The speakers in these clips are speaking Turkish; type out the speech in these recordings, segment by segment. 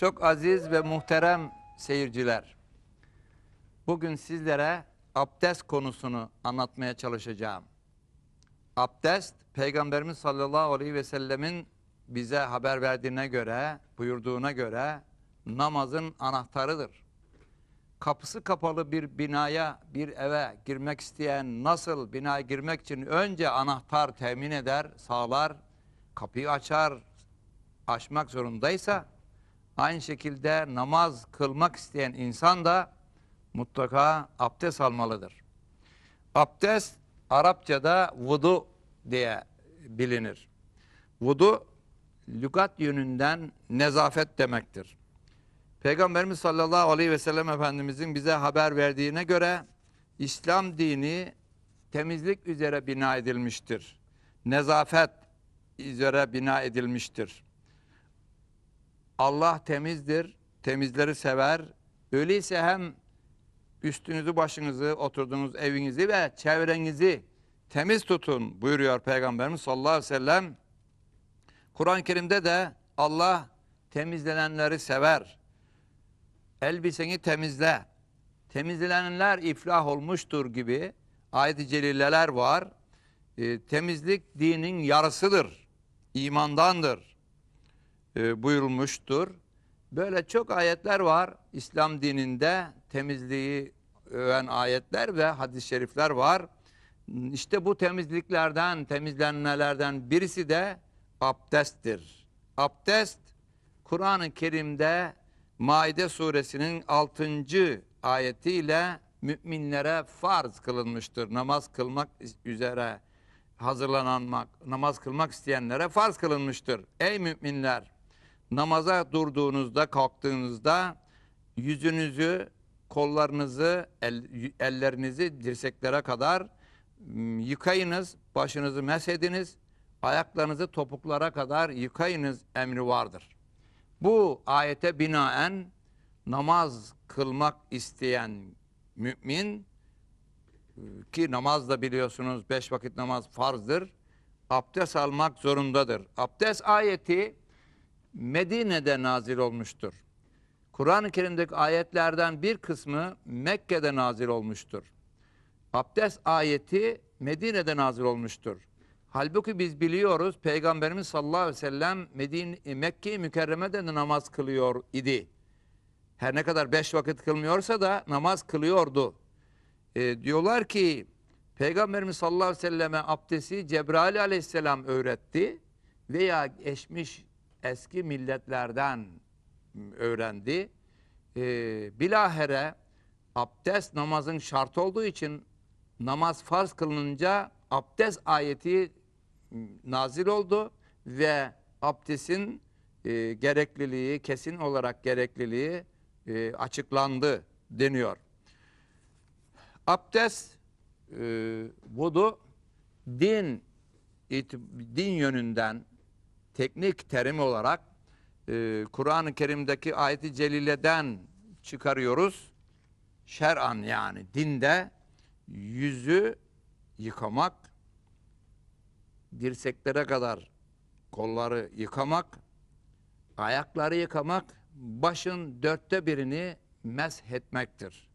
Çok aziz ve muhterem seyirciler. Bugün sizlere abdest konusunu anlatmaya çalışacağım. Abdest, Peygamberimiz sallallahu aleyhi ve sellemin bize haber verdiğine göre, buyurduğuna göre namazın anahtarıdır. Kapısı kapalı bir binaya, bir eve girmek isteyen nasıl binaya girmek için önce anahtar temin eder, sağlar, kapıyı açar, açmak zorundaysa aynı şekilde namaz kılmak isteyen insan da mutlaka abdest almalıdır. Abdest Arapçada vudu diye bilinir. Vudu lügat yönünden nezafet demektir. Peygamberimiz sallallahu aleyhi ve sellem Efendimizin bize haber verdiğine göre İslam dini temizlik üzere bina edilmiştir. Nezafet üzere bina edilmiştir. Allah temizdir, temizleri sever. Öyleyse hem üstünüzü, başınızı, oturduğunuz evinizi ve çevrenizi temiz tutun buyuruyor Peygamberimiz sallallahu aleyhi ve sellem. Kur'an-ı Kerim'de de Allah temizlenenleri sever. Elbiseni temizle. Temizlenenler iflah olmuştur gibi ayet-i celileler var. E, temizlik dinin yarısıdır. imandandır e, buyurulmuştur. Böyle çok ayetler var İslam dininde temizliği öven ayetler ve hadis-i şerifler var. İşte bu temizliklerden, temizlenmelerden birisi de abdesttir. Abdest Kur'an-ı Kerim'de Maide suresinin 6. ayetiyle müminlere farz kılınmıştır. Namaz kılmak üzere hazırlanmak, namaz kılmak isteyenlere farz kılınmıştır. Ey müminler! Namaza durduğunuzda, kalktığınızda yüzünüzü, kollarınızı, el, ellerinizi dirseklere kadar yıkayınız, başınızı mesediniz, ayaklarınızı topuklara kadar yıkayınız emri vardır. Bu ayete binaen namaz kılmak isteyen mümin ki namaz da biliyorsunuz beş vakit namaz farzdır. Abdest almak zorundadır. Abdest ayeti Medine'de nazil olmuştur. Kur'an-ı Kerim'deki ayetlerden bir kısmı Mekke'de nazil olmuştur. Abdest ayeti Medine'de nazil olmuştur. Halbuki biz biliyoruz Peygamberimiz sallallahu aleyhi ve sellem Medine, Mekke-i Mükerreme'de de namaz kılıyor idi. Her ne kadar beş vakit kılmıyorsa da namaz kılıyordu. E, diyorlar ki Peygamberimiz sallallahu aleyhi ve selleme abdesti Cebrail aleyhisselam öğretti veya geçmiş eski milletlerden öğrendi. E, bilahere abdest namazın şart olduğu için namaz farz kılınınca abdest ayeti nazil oldu ve abdestin e, gerekliliği, kesin olarak gerekliliği e, açıklandı deniyor. Abdest, e, vudu din din yönünden teknik terim olarak e, Kur'an-ı Kerim'deki ayeti celileden çıkarıyoruz. Şer'an yani dinde yüzü yıkamak, dirseklere kadar kolları yıkamak, ayakları yıkamak, başın dörtte birini mesh etmektir.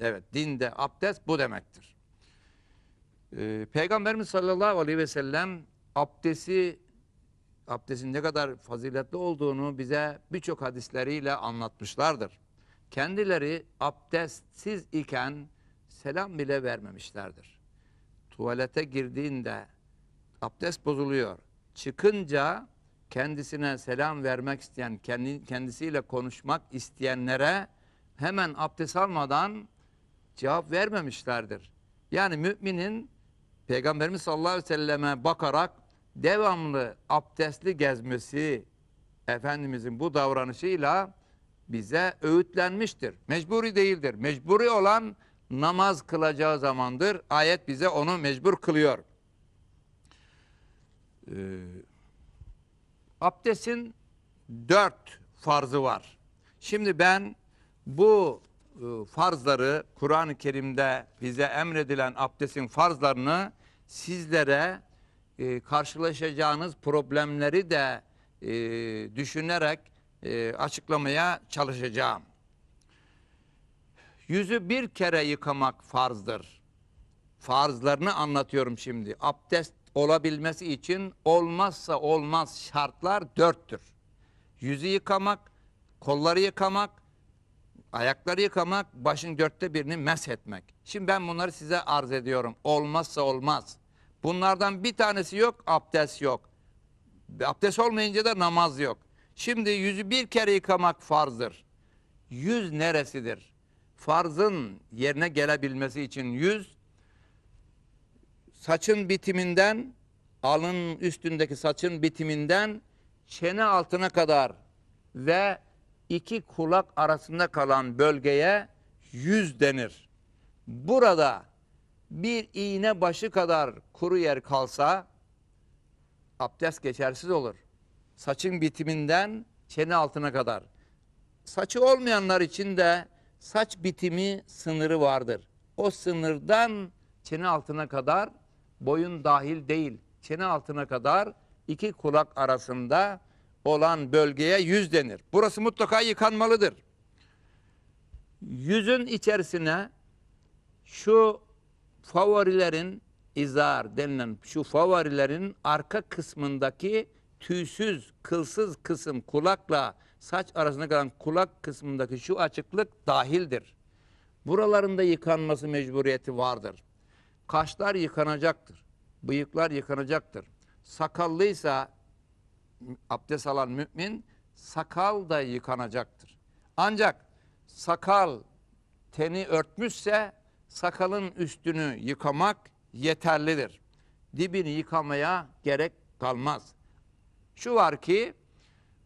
Evet, dinde abdest bu demektir. Ee, Peygamberimiz sallallahu aleyhi ve sellem abdesti, abdestin ne kadar faziletli olduğunu bize birçok hadisleriyle anlatmışlardır. Kendileri abdestsiz iken selam bile vermemişlerdir. Tuvalete girdiğinde abdest bozuluyor. Çıkınca kendisine selam vermek isteyen, kendi, kendisiyle konuşmak isteyenlere hemen abdest almadan cevap vermemişlerdir. Yani müminin Peygamberimiz sallallahu aleyhi ve selleme bakarak devamlı abdestli gezmesi Efendimizin bu davranışıyla bize öğütlenmiştir. Mecburi değildir. Mecburi olan namaz kılacağı zamandır. Ayet bize onu mecbur kılıyor. Ee, abdestin dört farzı var. Şimdi ben bu e, farzları Kur'an-ı Kerim'de bize emredilen abdestin farzlarını sizlere e, karşılaşacağınız problemleri de e, düşünerek e, açıklamaya çalışacağım. Yüzü bir kere yıkamak farzdır. Farzlarını anlatıyorum şimdi. Abdest olabilmesi için olmazsa olmaz şartlar dörttür. Yüzü yıkamak, kolları yıkamak, ayakları yıkamak, başın dörtte birini meshetmek. Şimdi ben bunları size arz ediyorum. Olmazsa olmaz. Bunlardan bir tanesi yok, abdest yok. Abdest olmayınca da namaz yok. Şimdi yüzü bir kere yıkamak farzdır. Yüz neresidir? Farzın yerine gelebilmesi için yüz saçın bitiminden alın üstündeki saçın bitiminden çene altına kadar ve iki kulak arasında kalan bölgeye yüz denir. Burada bir iğne başı kadar kuru yer kalsa abdest geçersiz olur. Saçın bitiminden çene altına kadar. Saçı olmayanlar için de saç bitimi sınırı vardır. O sınırdan çene altına kadar boyun dahil değil. Çene altına kadar iki kulak arasında olan bölgeye yüz denir. Burası mutlaka yıkanmalıdır. Yüzün içerisine şu favorilerin izar denilen şu favorilerin arka kısmındaki tüysüz, kılsız kısım kulakla saç arasında kalan kulak kısmındaki şu açıklık dahildir. Buralarında yıkanması mecburiyeti vardır. Kaşlar yıkanacaktır. Bıyıklar yıkanacaktır. Sakallıysa abdest alan mümin sakal da yıkanacaktır. Ancak sakal teni örtmüşse sakalın üstünü yıkamak yeterlidir. Dibini yıkamaya gerek kalmaz. Şu var ki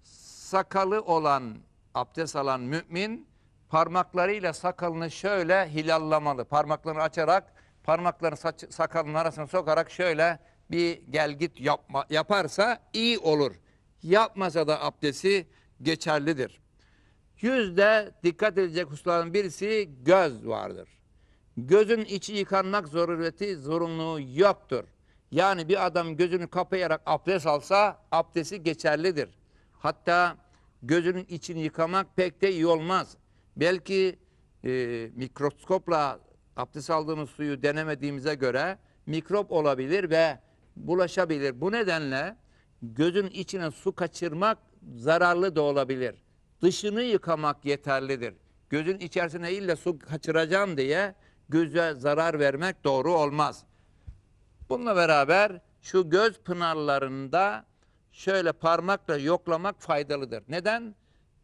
sakalı olan abdest alan mümin parmaklarıyla sakalını şöyle hilallamalı. Parmaklarını açarak parmaklarını saç, sakalının arasına sokarak şöyle bir gel git yapma, yaparsa iyi olur. Yapmasa da abdesti geçerlidir. Yüzde dikkat edecek hususlardan birisi göz vardır. Gözün içi yıkanmak zorunluluğu, zorunluluğu yoktur. Yani bir adam gözünü kapayarak abdest alsa abdesti geçerlidir. Hatta gözünün içini yıkamak pek de iyi olmaz. Belki e, mikroskopla abdest aldığımız suyu denemediğimize göre mikrop olabilir ve bulaşabilir. Bu nedenle gözün içine su kaçırmak zararlı da olabilir. Dışını yıkamak yeterlidir. Gözün içerisine illa su kaçıracağım diye göze zarar vermek doğru olmaz. Bununla beraber şu göz pınarlarında şöyle parmakla yoklamak faydalıdır. Neden?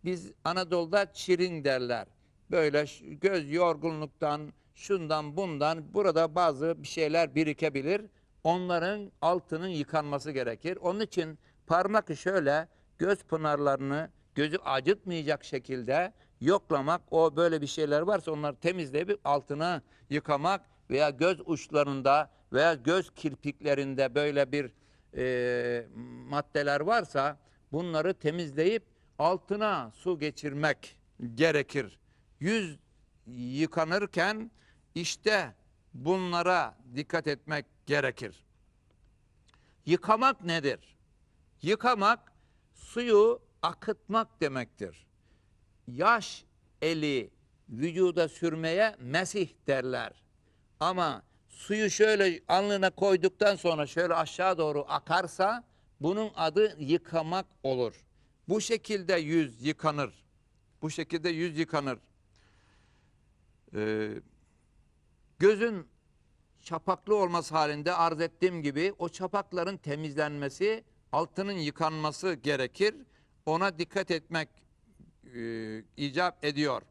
Biz Anadolu'da çirin derler. Böyle göz yorgunluktan, şundan bundan burada bazı bir şeyler birikebilir. Onların altının yıkanması gerekir. Onun için parmakı şöyle göz pınarlarını gözü acıtmayacak şekilde yoklamak, o böyle bir şeyler varsa onları temizleyip altına yıkamak veya göz uçlarında veya göz kirpiklerinde böyle bir e, maddeler varsa bunları temizleyip altına su geçirmek gerekir. Yüz yıkanırken işte bunlara dikkat etmek gerekir. Yıkamak nedir? Yıkamak suyu akıtmak demektir. Yaş eli vücuda sürmeye mesih derler. Ama suyu şöyle alnına koyduktan sonra şöyle aşağı doğru akarsa bunun adı yıkamak olur. Bu şekilde yüz yıkanır. Bu şekilde yüz yıkanır. Ee, gözün çapaklı olması halinde arz ettiğim gibi o çapakların temizlenmesi, altının yıkanması gerekir. Ona dikkat etmek e, icap ediyor.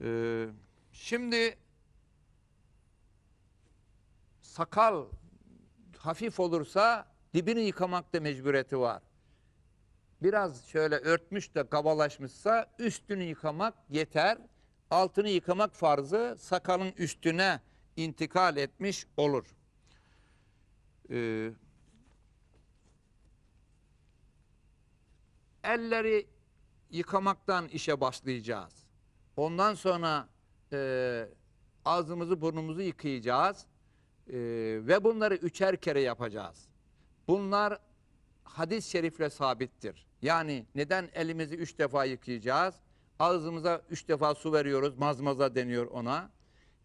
Ee, şimdi sakal hafif olursa dibini yıkamakta mecburiyeti var. Biraz şöyle örtmüş de kabalaşmışsa üstünü yıkamak yeter. Altını yıkamak farzı sakalın üstüne intikal etmiş olur. Ee, elleri yıkamaktan işe başlayacağız. Ondan sonra e, ağzımızı burnumuzu yıkayacağız. E, ve bunları üçer kere yapacağız. Bunlar hadis-i şerifle sabittir. Yani neden elimizi üç defa yıkayacağız? Ağzımıza üç defa su veriyoruz. Mazmaza deniyor ona.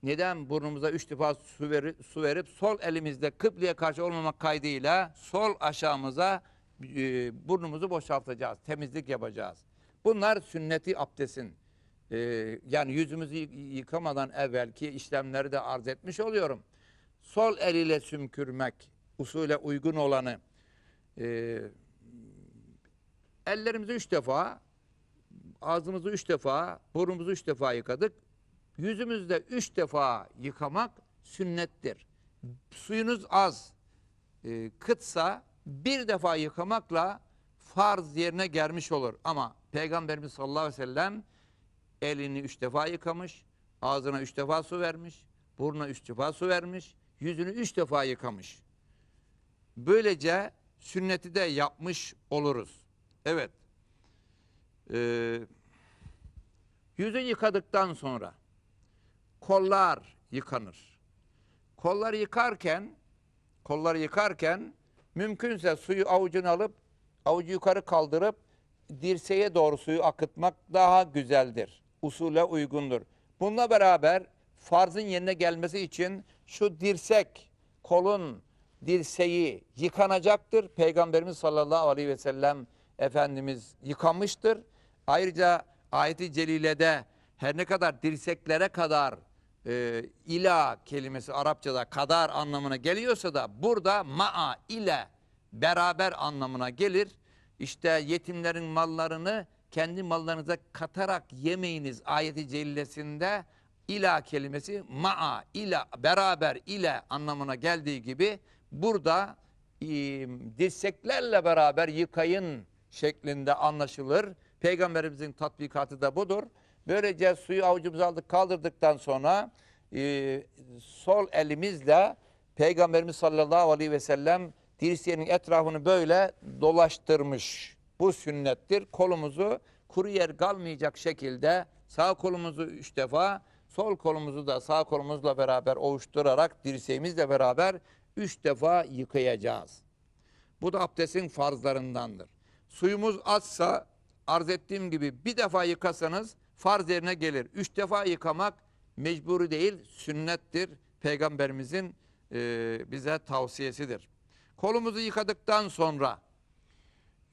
Neden burnumuza üç defa su, veri- su verip sol elimizde kıbleye karşı olmamak kaydıyla sol aşağımıza e, burnumuzu boşaltacağız. Temizlik yapacağız. Bunlar sünneti abdestin. e, yani yüzümüzü yı- yıkamadan evvelki işlemleri de arz etmiş oluyorum. Sol eliyle sümkürmek usule uygun olanı e, ellerimizi üç defa ağzımızı üç defa, burnumuzu üç defa yıkadık. Yüzümüzde üç defa yıkamak sünnettir. Suyunuz az, kıtsa bir defa yıkamakla farz yerine gelmiş olur. Ama Peygamberimiz sallallahu aleyhi ve sellem elini üç defa yıkamış, ağzına üç defa su vermiş, burnuna üç defa su vermiş, yüzünü üç defa yıkamış. Böylece sünneti de yapmış oluruz. Evet. Ee, yüzü yıkadıktan sonra kollar yıkanır. Kolları yıkarken kolları yıkarken mümkünse suyu avucuna alıp avucu yukarı kaldırıp dirseğe doğru suyu akıtmak daha güzeldir. Usule uygundur. Bununla beraber farzın yerine gelmesi için şu dirsek, kolun dirseği yıkanacaktır. Peygamberimiz sallallahu aleyhi ve sellem Efendimiz yıkamıştır. Ayrıca ayeti celilede her ne kadar dirseklere kadar e, ila kelimesi Arapçada kadar anlamına geliyorsa da burada ma'a ile beraber anlamına gelir. İşte yetimlerin mallarını kendi mallarınıza katarak yemeyiniz ayeti celilesinde ila kelimesi ma'a ile beraber ile anlamına geldiği gibi burada e, dirseklerle beraber yıkayın şeklinde anlaşılır. Peygamberimizin tatbikatı da budur. Böylece suyu avucumuza aldık kaldırdıktan sonra e, sol elimizle Peygamberimiz sallallahu aleyhi ve sellem dirseğinin etrafını böyle dolaştırmış. Bu sünnettir. Kolumuzu kuru yer kalmayacak şekilde sağ kolumuzu üç defa, sol kolumuzu da sağ kolumuzla beraber ovuşturarak dirseğimizle beraber üç defa yıkayacağız. Bu da abdestin farzlarındandır. Suyumuz azsa arz ettiğim gibi bir defa yıkasanız farz yerine gelir. Üç defa yıkamak mecburi değil, sünnettir. Peygamberimizin e, bize tavsiyesidir. Kolumuzu yıkadıktan sonra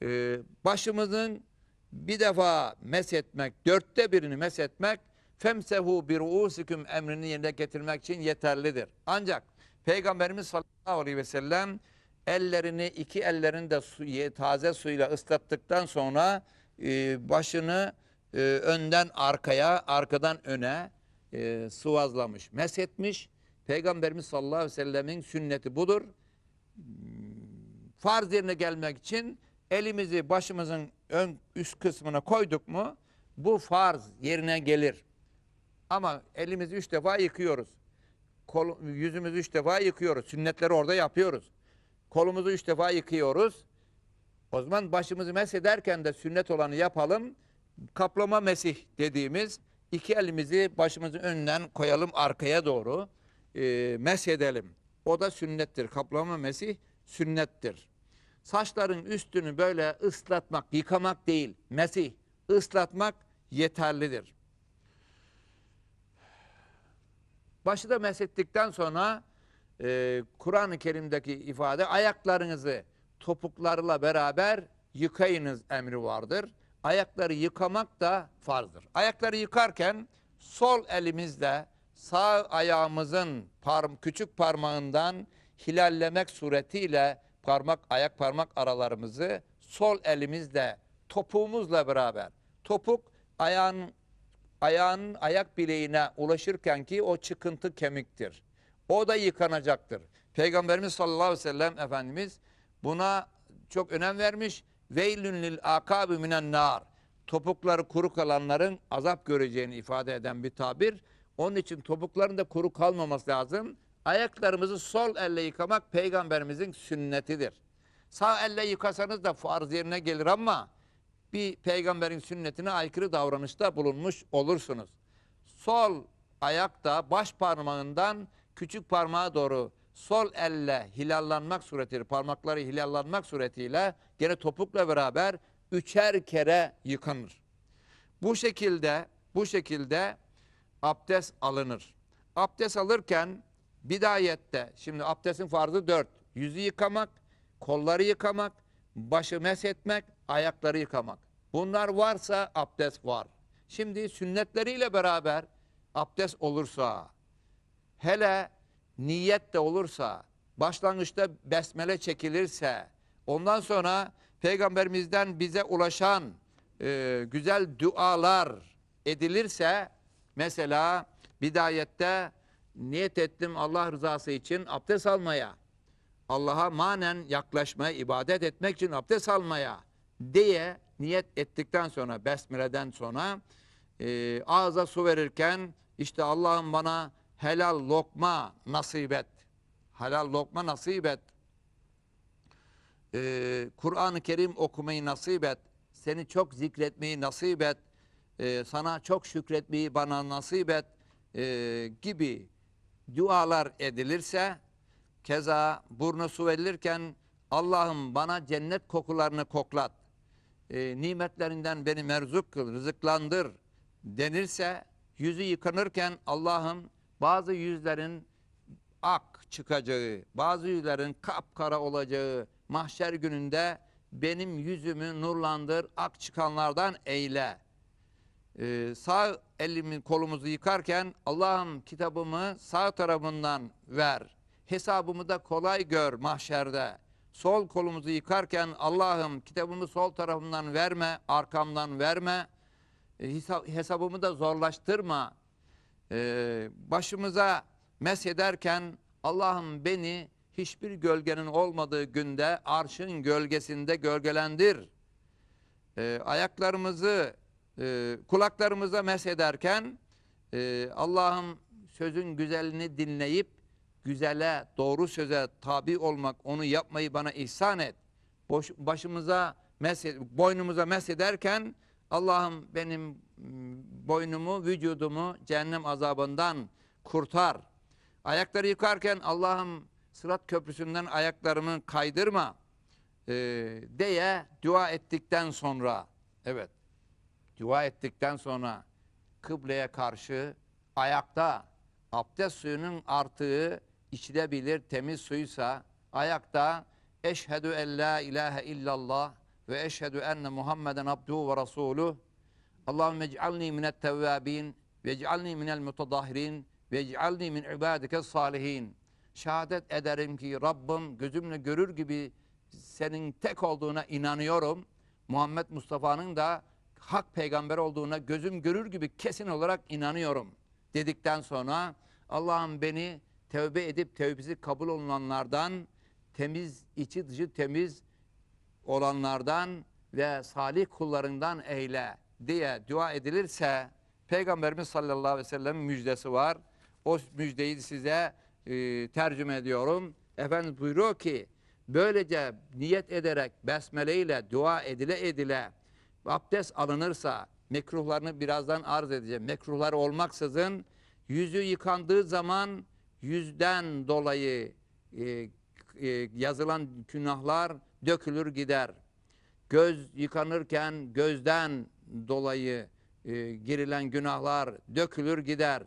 e, başımızın bir defa meshetmek, dörtte birini meshetmek femsehu bir ruusikum emrini yerine getirmek için yeterlidir. Ancak Peygamberimiz sallallahu aleyhi ve sellem ellerini iki ellerini de su, taze suyla ıslattıktan sonra e, başını e, önden arkaya, arkadan öne e, sıvazlamış, meshetmiş. Peygamberimiz sallallahu aleyhi ve sellemin sünneti budur. Farz yerine gelmek için elimizi başımızın ön üst kısmına koyduk mu bu farz yerine gelir. Ama elimizi üç defa yıkıyoruz. Kol, yüzümüzü üç defa yıkıyoruz. Sünnetleri orada yapıyoruz. Kolumuzu üç defa yıkıyoruz. O zaman başımızı mesederken de sünnet olanı yapalım. Kaplama mesih dediğimiz iki elimizi başımızın önünden koyalım arkaya doğru e, mesedelim. O da sünnettir. Kaplama mesih sünnettir. Saçların üstünü böyle ıslatmak, yıkamak değil, mesih, ıslatmak yeterlidir. Başı da meshettikten sonra e, Kur'an-ı Kerim'deki ifade ayaklarınızı topuklarla beraber yıkayınız emri vardır. Ayakları yıkamak da farzdır. Ayakları yıkarken sol elimizle sağ ayağımızın parm küçük parmağından hilallemek suretiyle parmak ayak parmak aralarımızı sol elimizle topuğumuzla beraber topuk ayağın ayağın ayak bileğine ulaşırken ki o çıkıntı kemiktir. O da yıkanacaktır. Peygamberimiz sallallahu aleyhi ve sellem Efendimiz buna çok önem vermiş. Veylün lil akabi minen nar. Topukları kuru kalanların azap göreceğini ifade eden bir tabir. Onun için topukların da kuru kalmaması lazım. Ayaklarımızı sol elle yıkamak peygamberimizin sünnetidir. Sağ elle yıkasanız da farz yerine gelir ama bir peygamberin sünnetine aykırı davranışta bulunmuş olursunuz. Sol ayakta baş parmağından küçük parmağa doğru sol elle hilallanmak suretiyle, parmakları hilallanmak suretiyle gene topukla beraber üçer kere yıkanır. Bu şekilde bu şekilde abdest alınır. Abdest alırken bidayette şimdi abdestin farzı dört. Yüzü yıkamak, kolları yıkamak, başı meshetmek, ayakları yıkamak. Bunlar varsa abdest var. Şimdi sünnetleriyle beraber abdest olursa, hele niyet de olursa, başlangıçta besmele çekilirse, ondan sonra peygamberimizden bize ulaşan e, güzel dualar edilirse, mesela bidayette niyet ettim Allah rızası için abdest almaya, Allah'a manen yaklaşmaya, ibadet etmek için abdest almaya diye niyet ettikten sonra, besmeleden sonra e, ağza su verirken işte Allah'ım bana helal lokma nasip et. Helal lokma nasip et. Ee, Kur'an-ı Kerim okumayı nasip et. Seni çok zikretmeyi nasip et. Ee, sana çok şükretmeyi bana nasip et. Ee, gibi dualar edilirse keza burnu su verilirken Allah'ım bana cennet kokularını koklat. Ee, nimetlerinden beni merzuk kıl, rızıklandır denirse yüzü yıkanırken Allah'ım bazı yüzlerin ak çıkacağı, bazı yüzlerin kapkara olacağı mahşer gününde benim yüzümü nurlandır, ak çıkanlardan eyle. Ee, sağ elimi kolumuzu yıkarken Allah'ım kitabımı sağ tarafından ver. Hesabımı da kolay gör mahşerde. Sol kolumuzu yıkarken Allah'ım kitabımı sol tarafımdan verme, arkamdan verme. E, hesa- hesabımı da zorlaştırma. Ee, başımıza mesederken Allah'ım beni hiçbir gölgenin olmadığı günde arşın gölgesinde gölgelendir. Ee, ayaklarımızı e, kulaklarımıza mesederken e, Allah'ım sözün güzelini dinleyip güzele, doğru söze tabi olmak, onu yapmayı bana ihsan et. Boş, başımıza mesed, boynumuza mesederken Allah'ım benim mm, boynumu, vücudumu cehennem azabından kurtar. Ayakları yıkarken Allah'ım sırat köprüsünden ayaklarımı kaydırma e, diye dua ettikten sonra evet dua ettikten sonra kıbleye karşı ayakta abdest suyunun artığı içilebilir temiz suysa ayakta eşhedü en la ilahe illallah ve eşhedü enne Muhammeden abduhu ve resuluh Allahümme ec'alni minet tevvabin ve ec'alni minel mutadahirin ve ec'alni min ibadike salihin. Şehadet ederim ki Rabbim gözümle görür gibi senin tek olduğuna inanıyorum. Muhammed Mustafa'nın da hak peygamber olduğuna gözüm görür gibi kesin olarak inanıyorum. Dedikten sonra Allah'ım beni tövbe edip tövbesi kabul olunanlardan temiz, içi dışı temiz olanlardan ve salih kullarından eyle diye dua edilirse Peygamberimiz sallallahu aleyhi ve sellem müjdesi var. O müjdeyi size e, tercüme ediyorum. Efendimiz buyuruyor ki böylece niyet ederek besmele ile dua edile edile abdest alınırsa mekruhlarını birazdan arz edeceğim. Mekruhlar olmaksızın yüzü yıkandığı zaman yüzden dolayı e, e, yazılan günahlar dökülür gider. Göz yıkanırken gözden dolayı e, girilen günahlar dökülür gider.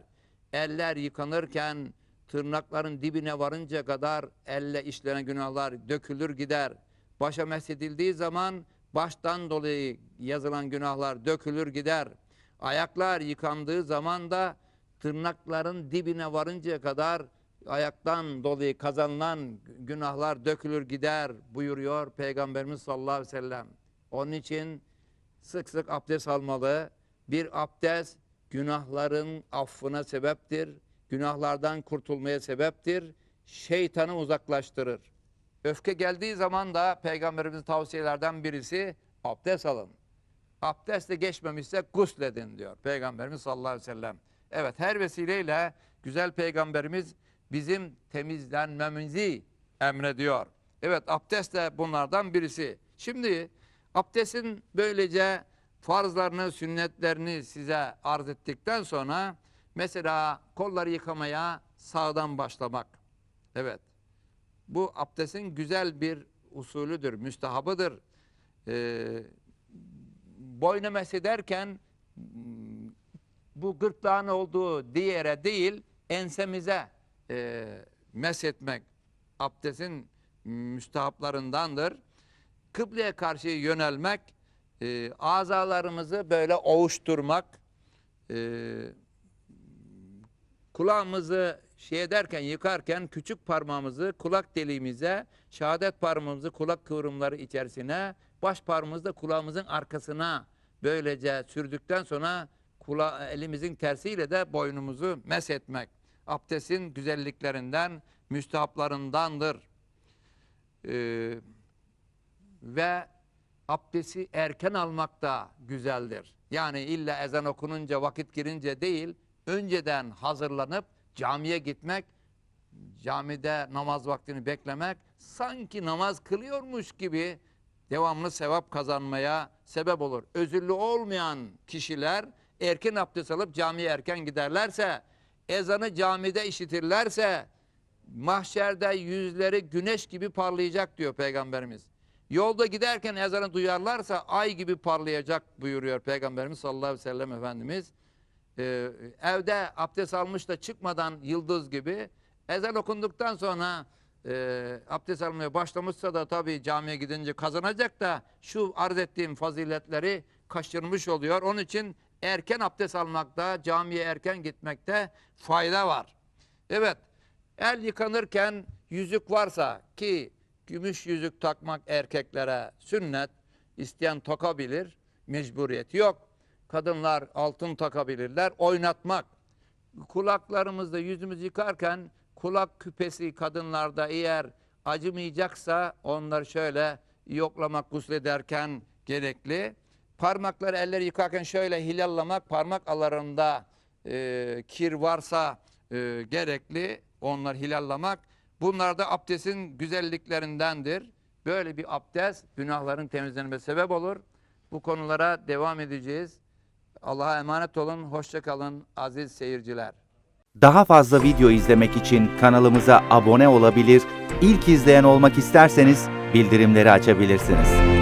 Eller yıkanırken tırnakların dibine varınca kadar elle işlenen günahlar dökülür gider. Başa mesedildiği zaman baştan dolayı yazılan günahlar dökülür gider. Ayaklar yıkandığı zaman da tırnakların dibine varıncaya kadar ayaktan dolayı kazanılan günahlar dökülür gider buyuruyor Peygamberimiz sallallahu aleyhi ve sellem. Onun için sık sık abdest almalı. Bir abdest günahların affına sebeptir. Günahlardan kurtulmaya sebeptir. Şeytanı uzaklaştırır. Öfke geldiği zaman da Peygamberimizin tavsiyelerden birisi abdest alın. Abdestle geçmemişse gusledin diyor Peygamberimiz sallallahu aleyhi ve sellem. Evet her vesileyle güzel Peygamberimiz bizim temizlenmemizi emrediyor. Evet abdest de bunlardan birisi. Şimdi abdestin böylece farzlarını, sünnetlerini size arz ettikten sonra mesela kolları yıkamaya sağdan başlamak. Evet. Bu abdestin güzel bir usulüdür, müstehabıdır. Ee, boynu mesederken bu gırtlağın olduğu diğere değil ensemize e, meshetmek abdestin müstahaplarındandır. Kıbleye karşı yönelmek, e, azalarımızı böyle ovuşturmak, e, kulağımızı şey ederken, yıkarken küçük parmağımızı kulak deliğimize, şehadet parmağımızı kulak kıvrımları içerisine, baş parmağımızı da kulağımızın arkasına böylece sürdükten sonra kula, elimizin tersiyle de boynumuzu meshetmek. Abdestin güzelliklerinden, müstahaplarındandır. Ee, ve abdesti erken almak da güzeldir. Yani illa ezan okununca vakit girince değil, önceden hazırlanıp camiye gitmek, camide namaz vaktini beklemek, sanki namaz kılıyormuş gibi devamlı sevap kazanmaya sebep olur. Özürlü olmayan kişiler erken abdest alıp camiye erken giderlerse, ezanı camide işitirlerse, mahşerde yüzleri güneş gibi parlayacak diyor Peygamberimiz. Yolda giderken ezanı duyarlarsa ay gibi parlayacak buyuruyor Peygamberimiz sallallahu aleyhi ve sellem Efendimiz. Ee, evde abdest almış da çıkmadan yıldız gibi ezan okunduktan sonra e, abdest almaya başlamışsa da tabii camiye gidince kazanacak da şu arz ettiğim faziletleri kaçırmış oluyor. Onun için erken abdest almakta, camiye erken gitmekte fayda var. Evet, el yıkanırken yüzük varsa ki gümüş yüzük takmak erkeklere sünnet, isteyen takabilir, mecburiyeti yok. Kadınlar altın takabilirler, oynatmak. Kulaklarımızda yüzümüzü yıkarken kulak küpesi kadınlarda eğer acımayacaksa onları şöyle yoklamak guslederken gerekli. Parmakları elleri yıkarken şöyle hilallamak parmak aralarında e, kir varsa e, gerekli onları hilallamak. Bunlar da abdestin güzelliklerindendir. Böyle bir abdest günahların temizlenmesine sebep olur. Bu konulara devam edeceğiz. Allah'a emanet olun. Hoşça kalın aziz seyirciler. Daha fazla video izlemek için kanalımıza abone olabilir, ilk izleyen olmak isterseniz bildirimleri açabilirsiniz.